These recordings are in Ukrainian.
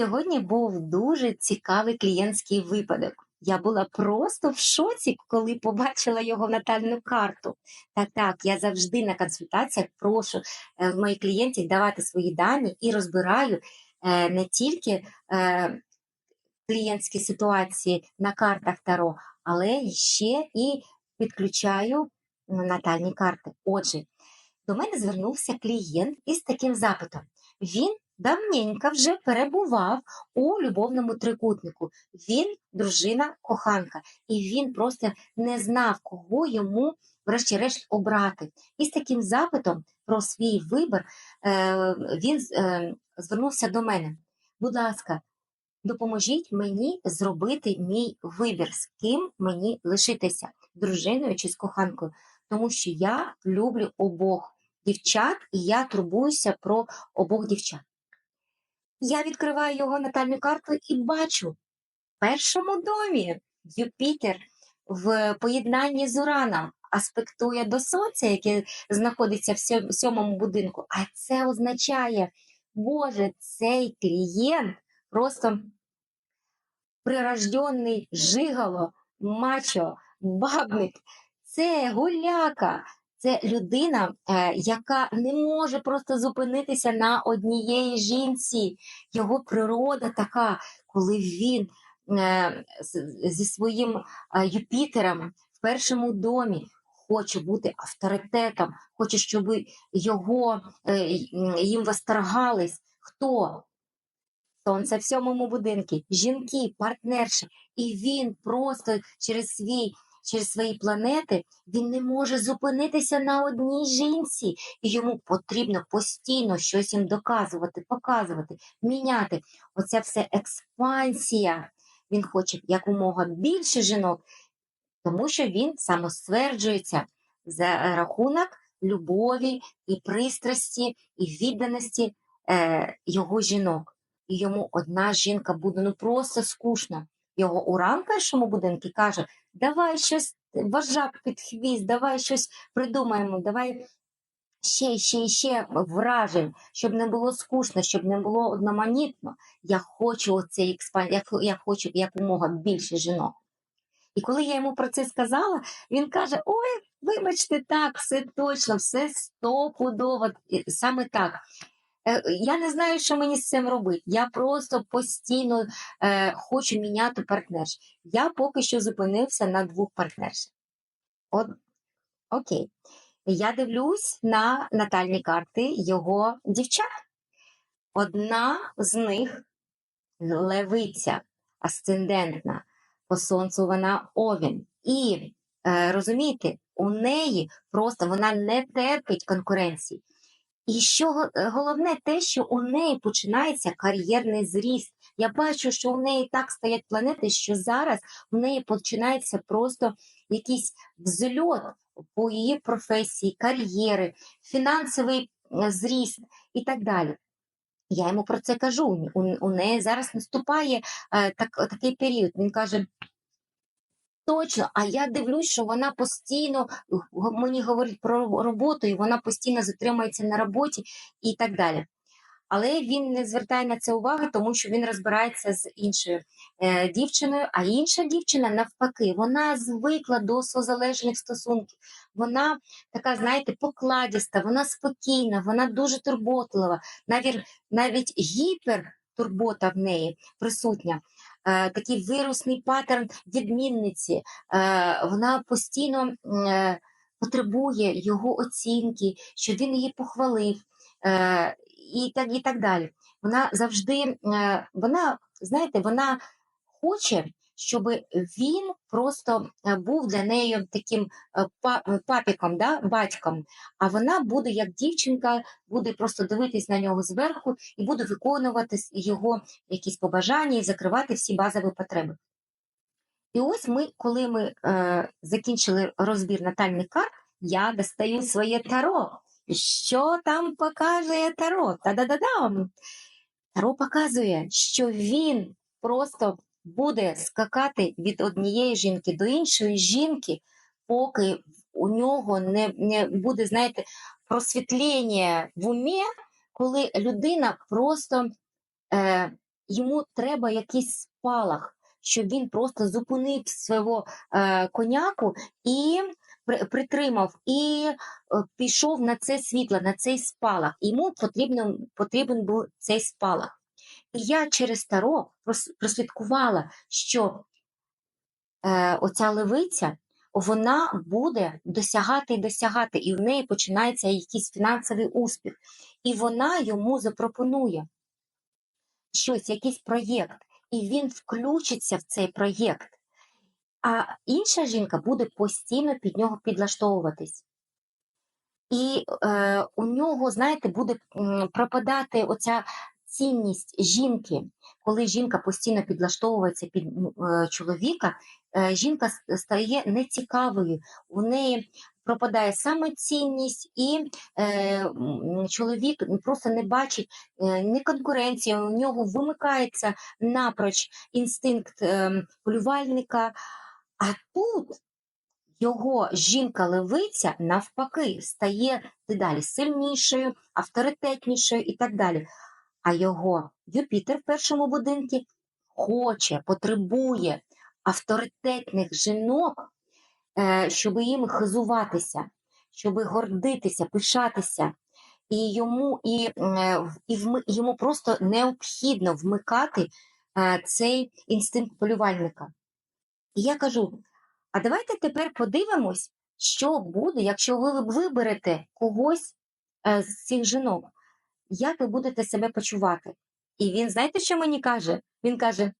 Сьогодні був дуже цікавий клієнтський випадок. Я була просто в шоці, коли побачила його натальну карту. Так, так, я завжди на консультаціях прошу е, моїх клієнтів давати свої дані і розбираю е, не тільки е, клієнтські ситуації на картах Таро, але ще і підключаю натальні карти. Отже, до мене звернувся клієнт із таким запитом. Він давненько вже перебував у любовному трикутнику. Він дружина коханка, і він просто не знав, кого йому, врешті-решт, обрати. І з таким запитом про свій вибір е, він е, звернувся до мене. Будь ласка, допоможіть мені зробити мій вибір, з ким мені лишитися, дружиною чи з коханкою, тому що я люблю обох дівчат, і я турбуюся про обох дівчат. Я відкриваю його натальну карту і бачу в першому домі Юпітер в поєднанні з Ураном аспектує до Сонця, яке знаходиться в сьомому будинку. А це означає, Боже, цей клієнт просто прирожденний жигало, мачо, бабник. Це гуляка. Це людина, е, яка не може просто зупинитися на однієї жінці. Його природа така, коли він е, зі своїм е, Юпітером в першому домі хоче бути авторитетом, хоче, щоб його їм восторгались. Хто? Сонце в сьомому будинку, жінки, партнерші, і він просто через свій. Через свої планети він не може зупинитися на одній жінці, і йому потрібно постійно щось їм доказувати, показувати, міняти. Оця все експансія. Він хоче якомога більше жінок, тому що він самостверджується за рахунок любові і пристрасті, і відданості е, його жінок. І йому одна жінка буде ну просто скучно. Його уран в першому будинку каже: давай щось вожак під хвіст, давай щось придумаємо, давай ще, ще, ще вражень, щоб не було скучно, щоб не було одноманітно. Я хочу оцей я, я хочу якомога більше жінок. І коли я йому про це сказала, він каже: Ой, вибачте, так, все точно, все стопудово, саме так. Е, Я не знаю, що мені з цим робити. Я просто постійно е, хочу міняти партнерш. Я поки що зупинився на двох партнершах. От, окей. Я дивлюсь на натальні карти його дівчат. Одна з них левиця, асцендентна, по сонцю вона овін. І е, розумієте, у неї просто вона не терпить конкуренції. І що е, головне, те, що у неї починається кар'єрний зріст. Я бачу, що у неї так стоять планети, що зараз у неї починається просто якийсь взльот по її професії, кар'єри, фінансовий е, зріст і так далі. Я йому про це кажу. У, неї зараз наступає е, так, такий період. Він каже: точно, а я дивлюсь, що вона постійно мені говорить про роботу, і вона постійно затримується на роботі і так далі. Але він не звертає на це уваги, тому що він розбирається з іншою е, дівчиною, а інша дівчина навпаки, вона звикла до созалежних стосунків. Вона така, знаєте, покладіста, вона спокійна, вона дуже турботлива. Навіть, навіть гіпертурбота в неї присутня. Е, такий вирусний паттерн відмінниці. Е, вона постійно е, потребує його оцінки, щоб він її похвалив. І так, і так далі. Вона завжди, вона, знаєте, вона хоче, щоб він просто е, був для неї таким е, е, папіком, да, батьком, а вона буде як дівчинка, буде просто дивитись на нього зверху і буде виконувати його якісь побажання і закривати всі базові потреби. І ось ми, коли ми е, закінчили розбір натальних карт, я достаю своє таро. Що там показує таро? Та-да-да-дам! Таро показує, що він просто буде скакати від однієї жінки до іншої жінки, поки у нього не, не буде, знаєте, просвітлення в умі, коли людина просто е, йому треба якийсь спалах, щоб він просто зупинив свого е, коняку і при- притримав, і е, пішов на це світло, на цей спалах. Йому потрібно, потрібен був цей спалах. І я через Таро прос- прослідкувала, що е, оця левиця, вона буде досягати і досягати, і в неї починається якийсь фінансовий успіх. І вона йому запропонує щось, якийсь проєкт, і він включиться в цей проєкт. А інша жінка буде постійно під нього підлаштовуватись. І е, у нього, знаєте, буде пропадати оця цінність жінки. Коли жінка постійно підлаштовується під е, чоловіка, е, жінка стає нецікавою. У неї пропадає самоцінність, і е, чоловік просто не бачить е, ні конкуренції, у нього вимикається напроч інстинкт е, полювальника. А тут його жінка-левиця навпаки стає дедалі сильнішою, авторитетнішою і так далі. А його Юпітер в першому будинку хоче, потребує авторитетних жінок, е, щоб їм хизуватися, щоб гордитися, пишатися. І йому, і, е, і вми- йому просто необхідно вмикати е, цей інстинкт полювальника. І я кажу: а давайте тепер подивимось, що буде, якщо ви виберете когось з цих жінок, як ви будете себе почувати. І він, знаєте, що мені каже? Він каже: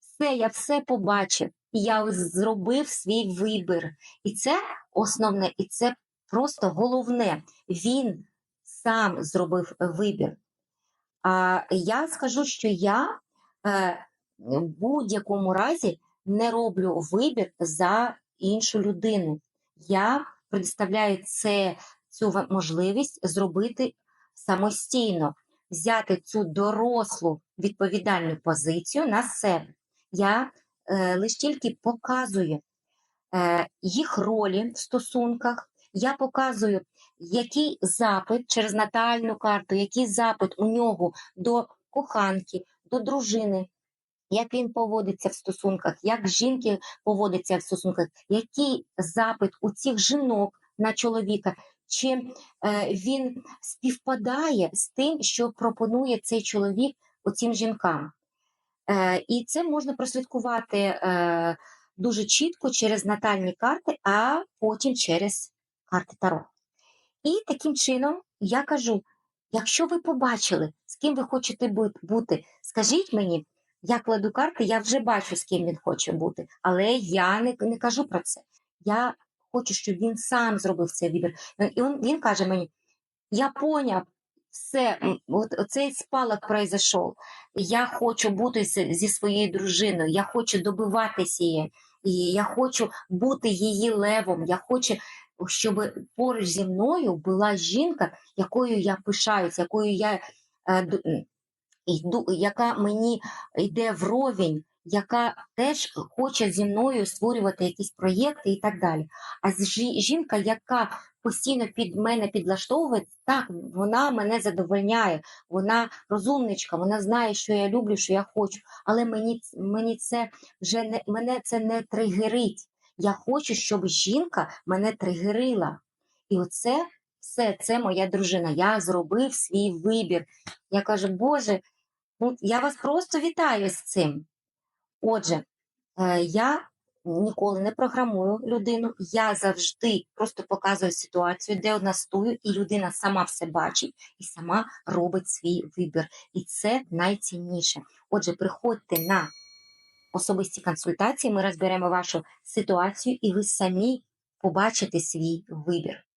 все, я все побачив, я зробив свій вибір. І це основне, і це просто головне. Він сам зробив вибір. А я скажу, що я е, в будь-якому разі не роблю вибір за іншу людину. Я представляю це, цю можливість зробити самостійно, взяти цю дорослу відповідальну позицію на себе. Я е, лише тільки показую е, їх ролі в стосунках. Я показую, який запит через натальну карту, який запит у нього до коханки, до дружини, як він поводиться в стосунках, як жінки поводяться в стосунках, який запит у цих жінок на чоловіка, чи е, він співпадає з тим, що пропонує цей чоловік оцім жінкам. Е, і це можна прослідкувати е, дуже чітко через натальні карти, а потім через карти Таро. І таким чином я кажу: якщо ви побачили, з ким ви хочете бути, скажіть мені, я кладу карти, я вже бачу, з ким він хоче бути, але я не, не кажу про це. Я хочу, щоб він сам зробив цей вибір. І він, він каже мені: я поняв. Все, от цей спалах произошов. Я хочу бути зі своєю дружиною, я хочу добиватися її, і я хочу бути її левом. Я хочу, щоб поруч зі мною була жінка, якою я пишаюся, якою я е, йду, яка мені йде вровень, яка теж хоче зі мною створювати якісь проєкти і так далі. А жінка, яка постійно під мене підлаштовує, так, вона мене задовольняє, вона розумничка, вона знає, що я люблю, що я хочу, але мені, мені це вже не мене це не тригерить. Я хочу, щоб жінка мене тригерила. І оце все, це моя дружина. Я зробив свій вибір. Я кажу, Боже, ну я вас просто вітаю з цим. Отже, е, я ніколи не програмую людину, я завжди просто показую ситуацію, де одна стою, і людина сама все бачить і сама робить свій вибір. І це найцінніше. Отже, приходьте на особисті консультації, ми розберемо вашу ситуацію, і ви самі побачите свій вибір.